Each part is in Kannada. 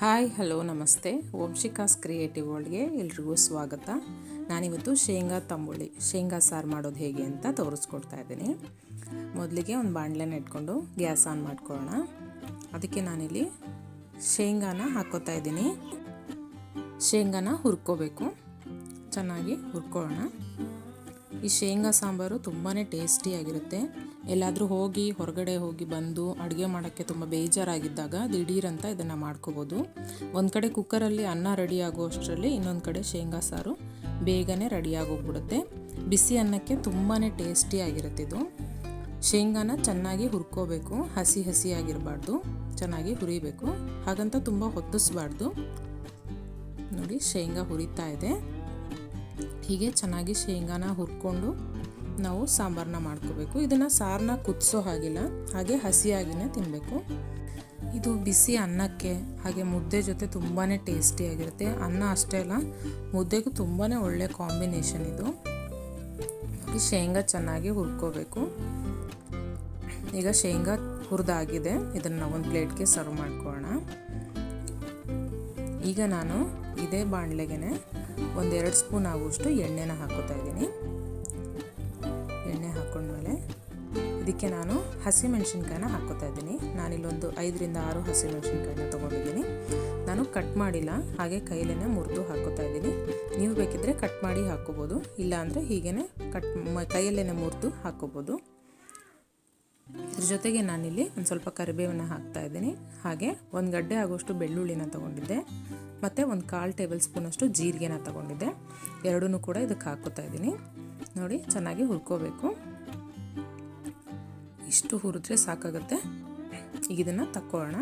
ಹಾಯ್, ಹಲೋ, ನಮಸ್ತೆ. ವಂಶಿಕಾಸ್ ಕ್ರಿಯೇಟಿವ್ ವರ್ಲ್ಡ್ಗೆ ಎಲ್ರಿಗೂ ಸ್ವಾಗತ. ನಾನಿವತ್ತು ಶೇಂಗಾ ತಂಬುಳಿ, ಶೇಂಗಾ ಸಾರು ಮಾಡೋದು ಹೇಗೆ ಅಂತ ತೋರಿಸ್ಕೊಡ್ತಾ ಇದ್ದೀನಿ. ಮೊದಲಿಗೆ ಒಂದು ಬಾಣಲೆನ ಇಟ್ಕೊಂಡು ಗ್ಯಾಸ್ ಆನ್ ಮಾಡ್ಕೊಳ್ಳೋಣ. ಅದಕ್ಕೆ ನಾನಿಲ್ಲಿ ಶೇಂಗಾನ ಹಾಕೋತಾ ಇದ್ದೀನಿ. ಶೇಂಗಾನ ಹುರ್ಕೋಬೇಕು. ಚೆನ್ನಾಗಿ ಹುರ್ಕೊಳ್ಳೋಣ. ಈ ಶೇಂಗಾ ಸಾಂಬಾರು ತುಂಬಾ ಟೇಸ್ಟಿಯಾಗಿರುತ್ತೆ ಎಲ್ಲಾದರೂ ಹೋಗಿ, ಹೊರಗಡೆ ಹೋಗಿ ಬಂದು ಅಡುಗೆ ಮಾಡೋಕ್ಕೆ ತುಂಬ ಬೇಜಾರಾಗಿದ್ದಾಗ ದಿಢೀರಂತ ಇದನ್ನು ಮಾಡ್ಕೋಬೋದು. ಒಂದು ಕಡೆ ಕುಕ್ಕರಲ್ಲಿ ಅನ್ನ ರೆಡಿ ಆಗೋ ಅಷ್ಟರಲ್ಲಿ ಇನ್ನೊಂದು ಕಡೆ ಶೇಂಗಾ ಸಾರು ಬೇಗನೆ ರೆಡಿಯಾಗೋಗ್ಬಿಡುತ್ತೆ ಬಿಸಿ ಅನ್ನಕ್ಕೆ ತುಂಬಾ ಟೇಸ್ಟಿಯಾಗಿರುತ್ತೆ ಇದು. ಶೇಂಗಾನ ಚೆನ್ನಾಗಿ ಹುರ್ಕೋಬೇಕು, ಹಸಿ ಹಸಿಯಾಗಿರಬಾರ್ದು, ಚೆನ್ನಾಗಿ ಹುರಿಬೇಕು. ಹಾಗಂತ ತುಂಬ ಹೊತ್ತಿಸ್ಬಾರ್ದು. ನೋಡಿ, ಶೇಂಗಾ ಹುರಿತಾ ಇದೆ. ಹೀಗೆ ಚೆನ್ನಾಗಿ ಶೇಂಗಾನ ಹುರ್ಕೊಂಡು ನಾವು ಸಾಂಬಾರನ್ನ ಮಾಡ್ಕೋಬೇಕು. ಇದನ್ನು ಸಾರನ್ನ ಕುದಿಸೋ ಹಾಗಿಲ್ಲ. ಹಾಗೆ ಹಸಿಯಾಗಿನೇ ತಿನ್ನಬೇಕು ಇದು ಬಿಸಿ ಅನ್ನಕ್ಕೆ, ಹಾಗೆ ಮುದ್ದೆ ಜೊತೆ ತುಂಬಾ ಟೇಸ್ಟಿಯಾಗಿರುತ್ತೆ. ಅನ್ನ ಅಷ್ಟೇ ಅಲ್ಲ, ಮುದ್ದೆಗೂ ತುಂಬಾ ಒಳ್ಳೆ ಕಾಂಬಿನೇಷನ್ ಇದು. ಶೇಂಗಾ ಚೆನ್ನಾಗಿ ಹುರ್ಕೋಬೇಕು. ಈಗ ಶೇಂಗಾ ಹುರಿದಾಗಿದೆ. ಇದನ್ನು ಒಂದು ಪ್ಲೇಟ್ಗೆ ಸರ್ವ್ ಮಾಡ್ಕೊಳ್ಳೋಣ. ಈಗ ನಾನು ಇದೇ ಬಾಣಲೆಗೆ ಒಂದೆರಡು ಸ್ಪೂನ್ ಆಗುವಷ್ಟು ಎಣ್ಣೆನ ಹಾಕೋತಾ ಇದ್ದೀನಿ. ಇದಕ್ಕೆ ನಾನು ಹಸಿಮೆಣ್ಸಿನ್ಕಾಯಿನ ಹಾಕೋತಾ ಇದ್ದೀನಿ. ನಾನಿಲ್ಲೊಂದು ಐದರಿಂದ ಆರು ಹಸಿಮೆಣ್ಸಿನ್ಕಾಯನ್ನ ತೊಗೊಂಡಿದ್ದೀನಿ. ನಾನು ಕಟ್ ಮಾಡಿಲ್ಲ, ಹಾಗೆ ಕೈಲೇ ಮುರಿದು ಹಾಕೋತಾ ಇದ್ದೀನಿ. ನೀವು ಬೇಕಿದ್ದರೆ ಕಟ್ ಮಾಡಿ ಹಾಕ್ಕೋಬೋದು ಇಲ್ಲಾಂದರೆ ಹೀಗೇ ಕಟ್ ಕೈಯಲ್ಲೇ ಮುರಿದು ಹಾಕ್ಕೋಬೋದು. ಇದ್ರ ಜೊತೆಗೆ ನಾನಿಲ್ಲಿ ಒಂದು ಸ್ವಲ್ಪ ಕರಿಬೇವನ್ನು ಹಾಕ್ತಾ ಇದ್ದೀನಿ. ಹಾಗೆ ಒಂದು ಗಡ್ಡೆ ಆಗೋಷ್ಟು ಬೆಳ್ಳುಳ್ಳಿನ ತೊಗೊಂಡಿದ್ದೆ, ಮತ್ತು ಒಂದು ಕಾಲು ಟೇಬಲ್ ಸ್ಪೂನಷ್ಟು ಜೀರಿಗೆನ ತೊಗೊಂಡಿದ್ದೆ. ಎರಡೂ ಕೂಡ ಇದಕ್ಕೆ ಹಾಕೋತಾ ಇದ್ದೀನಿ. ನೋಡಿ, ಚೆನ್ನಾಗಿ ಹುರ್ಕೋಬೇಕು. ಇಷ್ಟು ಹುರಿದ್ರೆ ಸಾಕಾಗುತ್ತೆ. ಈಗ ಇದನ್ನು ತಕ್ಕೊಳ್ಳೋಣ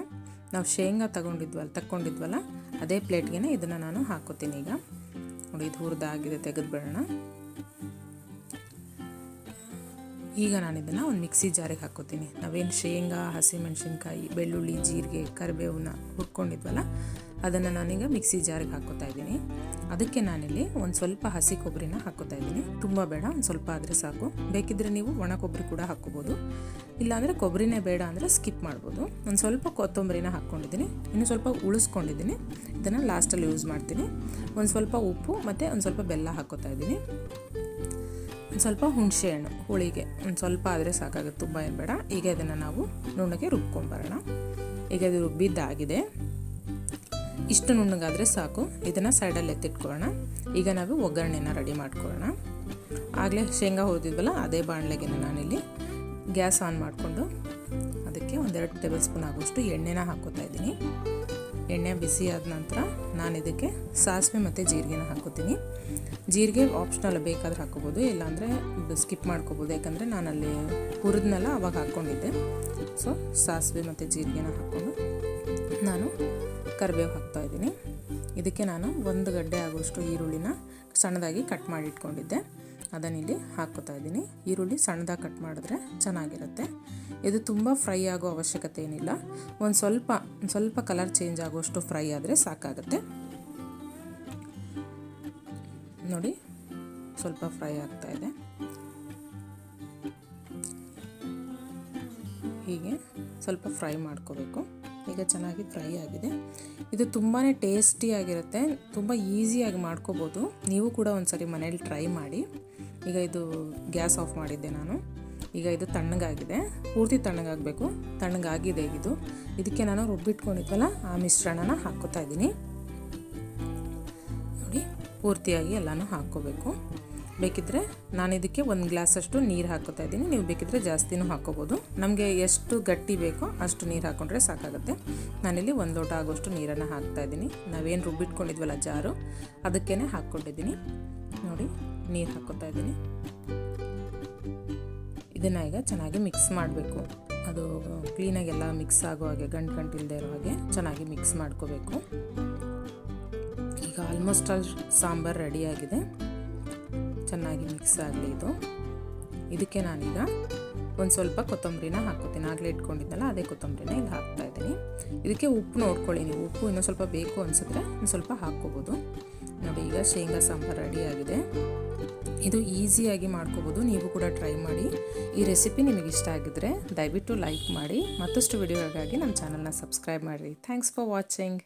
ನಾವು ಶೇಂಗಾ ತಗೊಂಡಿದ್ವಲ್ಲ ತಕ್ಕೊಂಡಿದ್ವಲ್ಲ, ಅದೇ ಪ್ಲೇಟ್ಗೆ ಇದನ್ನು ನಾನು ಹಾಕೋತೀನಿ ಈಗ. ನೋಡಿ, ಇದು ಹುರಿದಾಗಿದೆ, ತೆಗೆದುಬಿಡೋಣ. ಈಗ ನಾನು ಇದನ್ನು ಒಂದು ಮಿಕ್ಸಿ ಜಾರಿಗೆ ಹಾಕೋತೀನಿ. ನಾವೇನು ಶೇಂಗಾ, ಹಸಿಮೆಣಸಿನ್ಕಾಯಿ, ಬೆಳ್ಳುಳ್ಳಿ, ಜೀರಿಗೆ, ಕರಿಬೇವನ್ನ ಹುರ್ಕೊಂಡಿದ್ವಲ್ಲ, ಅದನ್ನು ನಾನೀಗ ಮಿಕ್ಸಿ ಜಾರಿಗೆ ಹಾಕೋತಾ ಇದ್ದೀನಿ. ಅದಕ್ಕೆ ನಾನಿಲ್ಲಿ ಒಂದು ಸ್ವಲ್ಪ ಹಸಿ ಕೊಬ್ಬರಿನ ಹಾಕೋತಾ ಇದ್ದೀನಿ. ತುಂಬ ಬೇಡ, ಒಂದು ಸ್ವಲ್ಪ ಆದರೆ ಸಾಕು. ಬೇಕಿದ್ದರೆ ನೀವು ಒಣ ಕೊಬ್ಬರಿ ಕೂಡ ಹಾಕ್ಕೋಬೋದು. ಇಲ್ಲಾಂದರೆ ಕೊಬ್ಬರಿನೇ ಬೇಡ ಅಂದರೆ ಸ್ಕಿಪ್ ಮಾಡ್ಬೋದು. ಒಂದು ಸ್ವಲ್ಪ ಕೊತ್ತಂಬರಿನ ಹಾಕ್ಕೊಂಡಿದ್ದೀನಿ. ಇನ್ನು ಸ್ವಲ್ಪ ಉಳಿಸ್ಕೊಂಡಿದ್ದೀನಿ. ಇದನ್ನು ಲಾಸ್ಟಲ್ಲಿ ಯೂಸ್ ಮಾಡ್ತೀನಿ. ಒಂದು ಸ್ವಲ್ಪ ಉಪ್ಪು ಮತ್ತು ಒಂದು ಸ್ವಲ್ಪ ಬೆಲ್ಲ ಹಾಕೋತಾ ಇದ್ದೀನಿ. ಒಂದು ಸ್ವಲ್ಪ ಹುಣಸೆಹಣ್ಣು ಹುಳಿಗೆ. ಒಂದು ಸ್ವಲ್ಪ ಆದರೆ ಸಾಕಾಗುತ್ತೆ, ತುಂಬ ಏನು ಬೇಡ. ಈಗ ಇದನ್ನು ನಾವು ನುಣ್ಣಗೆ ರುಬ್ಕೊಂಬರೋಣ. ಈಗ ಇದು ರುಬ್ಬಿದ್ದಾಗಿದೆ. ಇಷ್ಟು ನುಣ್ಣಗಾದರೆ ಸಾಕು. ಇದನ್ನು ಸೈಡಲ್ಲಿ ಎತ್ತಿಟ್ಕೊಳ್ಳೋಣ ಈಗ ನಾವು ಒಗ್ಗರಣೆನ ರೆಡಿ ಮಾಡ್ಕೊಳ್ಳೋಣ. ಆಗಲೇ ಶೇಂಗಾ ಹುರಿದಿದ್ವಲ್ಲ, ಅದೇ ಬಾಣಲೆಗೆ ನಾನಿಲ್ಲಿ ಗ್ಯಾಸ್ ಆನ್ ಮಾಡಿಕೊಂಡು ಅದಕ್ಕೆ ಒಂದೆರಡು ಟೇಬಲ್ ಸ್ಪೂನ್ ಆಗುವಷ್ಟು ಎಣ್ಣೆನ ಹಾಕೋತಾ ಇದ್ದೀನಿ. ಎಣ್ಣೆ ಬಿಸಿ ಆದ ನಂತರ ನಾನು ಇದಕ್ಕೆ ಸಾಸಿವೆ ಮತ್ತು ಜೀರಿಗೆನ ಹಾಕೋತೀನಿ. ಜೀರಿಗೆ ಆಪ್ಷನಲ್ ಬೇಕಾದ್ರೆ ಹಾಕೋಬೋದು, ಇಲ್ಲಾಂದರೆ ಸ್ಕಿಪ್ ಮಾಡ್ಕೋಬೋದು. ಯಾಕಂದರೆ ನಾನಲ್ಲಿ ಹುರಿದ್ನೆಲ್ಲ, ಅವಾಗ ಹಾಕ್ಕೊಂಡಿದ್ದೆ ಸೊ ಸಾಸಿವೆ ಮತ್ತು ಜೀರಿಗೆನ ಹಾಕ್ಕೊಂಡು ನಾನು ಕರಿಬೇವು ಹಾಕ್ತಾ ಇದ್ದೀನಿ. ಇದಕ್ಕೆ ನಾನು ಒಂದು ಗಡ್ಡೆ ಆಗುವಷ್ಟು ಈರುಳ್ಳಿನ ಸಣ್ಣದಾಗಿ ಕಟ್ ಮಾಡಿ ಇಟ್ಕೊಂಡಿದ್ದೆ. ಅದನ್ನಿಲ್ಲಿ ಹಾಕ್ಕೋತಾ ಇದ್ದೀನಿ. ಈರುಳ್ಳಿ ಸಣ್ಣದಾಗಿ ಕಟ್ ಮಾಡಿದ್ರೆ ಚೆನ್ನಾಗಿರುತ್ತೆ. ಇದು ತುಂಬ ಫ್ರೈ ಆಗೋ ಅವಶ್ಯಕತೆ ಏನಿಲ್ಲ. ಒಂದು ಸ್ವಲ್ಪ ಸ್ವಲ್ಪ ಕಲರ್ ಚೇಂಜ್ ಆಗುವಷ್ಟು ಫ್ರೈ ಆದರೆ ಸಾಕಾಗುತ್ತೆ. ನೋಡಿ, ಸ್ವಲ್ಪ ಫ್ರೈ ಆಗ್ತಾ ಇದೆ. ಹೀಗೆ ಸ್ವಲ್ಪ ಫ್ರೈ ಮಾಡ್ಕೋಬೇಕು. ಈಗ ಚೆನ್ನಾಗಿ ಫ್ರೈ ಆಗಿದೆ. ಇದು ತುಂಬಾ ಟೇಸ್ಟಿಯಾಗಿರುತ್ತೆ ತುಂಬ ಈಸಿಯಾಗಿ ಮಾಡ್ಕೋಬೋದು. ನೀವು ಕೂಡ ಒಂದ್ಸರಿ ಮನೇಲಿ ಟ್ರೈ ಮಾಡಿ. ಈಗ ಇದು ಗ್ಯಾಸ್ ಆಫ್ ಮಾಡಿದ್ದೆ ನಾನು. ಈಗ ಇದು ತಣ್ಣಗಾಗಿದೆ. ಪೂರ್ತಿ ತಣ್ಣಗಾಗಬೇಕು. ತಣ್ಣಗಾಗಿದೆ ಇದು. ಇದಕ್ಕೆ ನಾನು ರುಬ್ಬಿಟ್ಕೊಂಡಿದ್ವಲ್ಲ, ಆ ಮಿಶ್ರಣನ ಹಾಕ್ಕೋತಾ ಇದ್ದೀನಿ. ನೋಡಿ, ಪೂರ್ತಿಯಾಗಿ ಎಲ್ಲನೂ ಹಾಕ್ಕೋಬೇಕು. ಬೇಕಿದ್ದರೆ ನಾನು ಇದಕ್ಕೆ ಒಂದು ಗ್ಲಾಸಷ್ಟು ನೀರು ಹಾಕೋತಾ ಇದ್ದೀನಿ. ನೀವು ಬೇಕಿದ್ದರೆ ಜಾಸ್ತಿನೂ ಹಾಕೋಬೋದು ನಮಗೆ ಎಷ್ಟು ಗಟ್ಟಿ ಬೇಕೋ ಅಷ್ಟು ನೀರು ಹಾಕ್ಕೊಂಡ್ರೆ ಸಾಕಾಗುತ್ತೆ. ನಾನಿಲ್ಲಿ ಒಂದು ಲೋಟ ಆಗೋಷ್ಟು ನೀರನ್ನು ಹಾಕ್ತಾ ಇದ್ದೀನಿ. ನಾವೇನು ರುಬ್ಬಿಟ್ಕೊಂಡಿದ್ವಲ್ಲ ಜಾರು ಅದಕ್ಕೇ ಹಾಕ್ಕೊಂಡಿದ್ದೀನಿ. ನೋಡಿ, ನೀರು ಹಾಕೋತಾ ಇದ್ದೀನಿ. ಇದನ್ನು ಈಗ ಚೆನ್ನಾಗಿ ಮಿಕ್ಸ್ ಮಾಡಬೇಕು. ಅದು ಕ್ಲೀನಾಗಿ ಎಲ್ಲ ಮಿಕ್ಸ್ ಆಗೋ ಹಾಗೆ, ಗಂಟು ಗಂಟು ಇಲ್ಲದೆ ಇರೋ ಹಾಗೆ ಚೆನ್ನಾಗಿ ಮಿಕ್ಸ್ ಮಾಡ್ಕೋಬೇಕು. ಈಗ ಆಲ್ಮೋಸ್ಟ್ ಆಲ್ ಸಾಂಬಾರು ರೆಡಿಯಾಗಿದೆ ಚೆನ್ನಾಗಿ ಮಿಕ್ಸ್ ಆಗಲಿ ಇದು. ಇದಕ್ಕೆ ನಾನೀಗ ಒಂದು ಸ್ವಲ್ಪ ಕೊತ್ತಂಬರಿನ ಹಾಕೋತೀನಿ ಆಗಲೇ ಇಟ್ಕೊಂಡಿದ್ದಲ್ಲ ಅದೇ ಕೊತ್ತಂಬರಿನ ಇಲ್ಲಿ ಹಾಕ್ತಾ ಇದ್ದೀನಿ. ಇದಕ್ಕೆ ಉಪ್ಪು ನೋಡ್ಕೊಳ್ಳಿ ನೀವು. ಉಪ್ಪು ಇನ್ನೊಂದು ಸ್ವಲ್ಪ ಬೇಕು ಅನಿಸಿದ್ರೆ ಒಂದು ಸ್ವಲ್ಪ ಹಾಕ್ಕೋಬೋದು. ನೋಡಿ, ಈಗ ಶೇಂಗಾ ಸಾಂಬಾರು ರೆಡಿಯಾಗಿದೆ ಇದು ಈಸಿಯಾಗಿ ಮಾಡ್ಕೋಬೋದು. ನೀವು ಕೂಡ ಟ್ರೈ ಮಾಡಿ. ಈ ರೆಸಿಪಿ ನಿಮಗೆ ಇಷ್ಟ ಆಗಿದ್ರೆ ದಯವಿಟ್ಟು ಲೈಕ್ ಮಾಡಿ. ಮತ್ತಷ್ಟು ವಿಡಿಯೋಗಳಿಗಾಗಿ ನಮ್ಮ ಚಾನಲ್ನ ಸಬ್ಸ್ಕ್ರೈಬ್ ಮಾಡಿರಿ. Thanks for watching